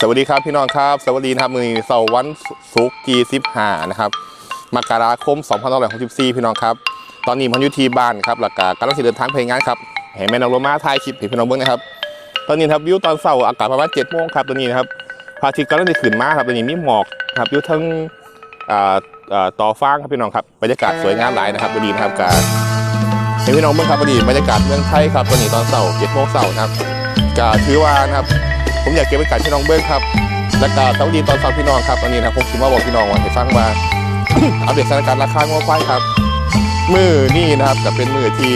สวัสดีครับพี่น้องครับ สวัสดีนะครับมือเสาร์วันศุกร์ที่15นะครับมกราคม2564พี่น้องครับ ตอนนี้ผมอยู่ที่บ้านครับหลักกำลังสิเดินทางไปงานครับเห็นแม่น้องโรมาถ่ายคลิปให้พี่น้องเบิ่งนะครับ ตอนนี้ครับวิวตอนเสาร์อากาศประมาณ7โมงครับตอนนี้นะครับพระอาทิตย์กำลังจะขึ้นมาครับตอนนี้มีหมอกครับอยู่ทั้งอ่าอ่าต่อฟ้างครับพี่น้องครับบรรยากาศสวยงามหลายนะครับตอนนี้นะครับการให้พี่น้องเบิ่งครับตอนนี้บรรยากาศเมืองไทยครับตอนนี้ตอนเสาร์7โมงเสาร์นะครับก็ถือว่านะครับ ผมอยากเก็บบรรยากาศพี่น้องเบิ้งครับและก็สวัสดีตอนเช้าพี่น้องครับตอนนี้นะผมคิดว่าบอกพี่น้องว่าให้ฟังว่าอัปเดตสถานการณ์ราคางวควายครับมือนี่นะครับจะเป็นมือที่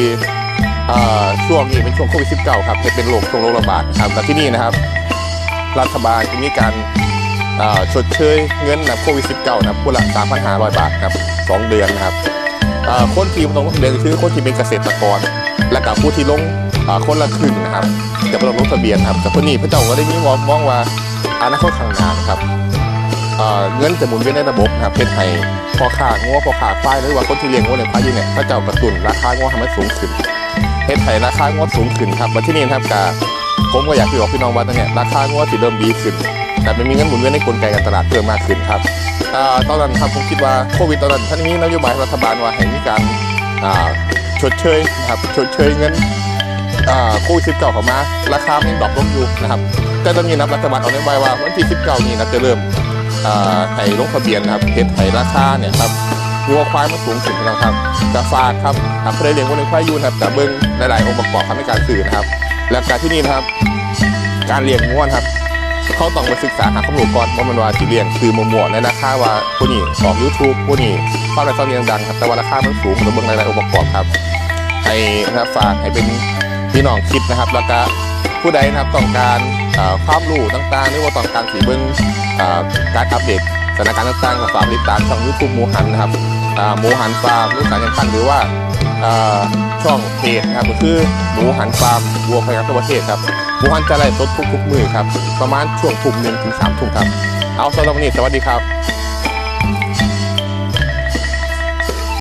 อ่าช่วงนี้เป็นช่วงโควิด 19 ครับจะเป็นโรคช่วงโรคระบาดครับแต่ที่นี่นะครับ รัฐบาลมีการอ่าชดเชยเงินนะโควิด 19 นะครับคนละ3,500 บาทครับสองเดือนนะครับ คนที่ลงทะเบียนคือคนที่เป็นเกษตรกร และกับผู้ที่ลงคนละครึ่งนะครับจะไปลงลงทะเบียนครับแต่คนนี้พระเจ้าก็ได้มีมองว่าอนาคตข้างหน้านะครับเงินจะหมุนเวียนในระบบนะครับเพชรไทยพอขางัวพอขาควายหรือว่าคนที่เลี้ยงงัวเลี้ยงควายอยู่เนี่ยพระเจ้ากระตุ้นราคางัวทำให้สูงขึ้นเพชรไทยราคางัวสูงขึ้นครับมาที่นี่ครับกาผมก็อยากพี่บอกพี่น้องว่าตอนเนี้ยราคางัวสิเริ่มดีขึ้นแต่ไม่มีเงินหมุนเวียนในกลไกการตลาดเพิ่มมากขึ้นครับ ตอนนั้นครับผมคิดว่าโควิดตอนนั้นท่านมีนโยบายรัฐบาลว่าให้มีการอ่าชดเชยนะครับชดเชยเงินอ่าโควิด19เข้ามา ราคามันดรอปลงอยู่นะครับแต่ตอนนี้นะรัฐบาลเอานโยบายว่าวันที่19นี้นะจะเริ่มอ่าให้ลงทะเบียนนะครับเฮ็ดให้ราคาเนี่ยครับวัวควายมันสูงขึ้นนะครับจะฝากครับทำเพื่อเลี้ยงวัวเลี้ยงควายยูนะครับแต่เบิ่งหลายๆองค์ประกอบทำให้การสื่อนะครับ และการที่นี่นะครับ การเลี้ยงวัวนครับ เขาต้องไปศึกษาหาข้อมูลก่อนว่ามันว่าสิเลี้ยงคือมั่วๆในราคาว่าผู้นี้ออก YouTube ผู้นี้เข้าในตอนเลี้ยงดังครับแต่ว่าราคามันสูงมันต้องเบิ่งหลายๆองค์ประกอบครับให้นะครับฝากให้เป็นพี่น้องคิดนะครับแล้วก็ผู้ใดนะครับต้องการความรู้ต่างๆหรือว่าต้องการสีเบิ้งเอ่อการอัปเดตสถานการณ์ต่างๆก็ฝากติดตามช่องยูทูบหมูหันนะครับหมูหันฟาร์มลูกสารยังพันหรือว่า ช่องเพจนะครับก็คือหมูหันฟาร์มวัวพยัคฆ์ทั่วประเทศครับหมูหันจะไล่สดทุกๆมือครับประมาณช่วงทุ่มหนึ่งถึงสามทุ่มครับเอาสำหรับวันนี้สวัสดีครับ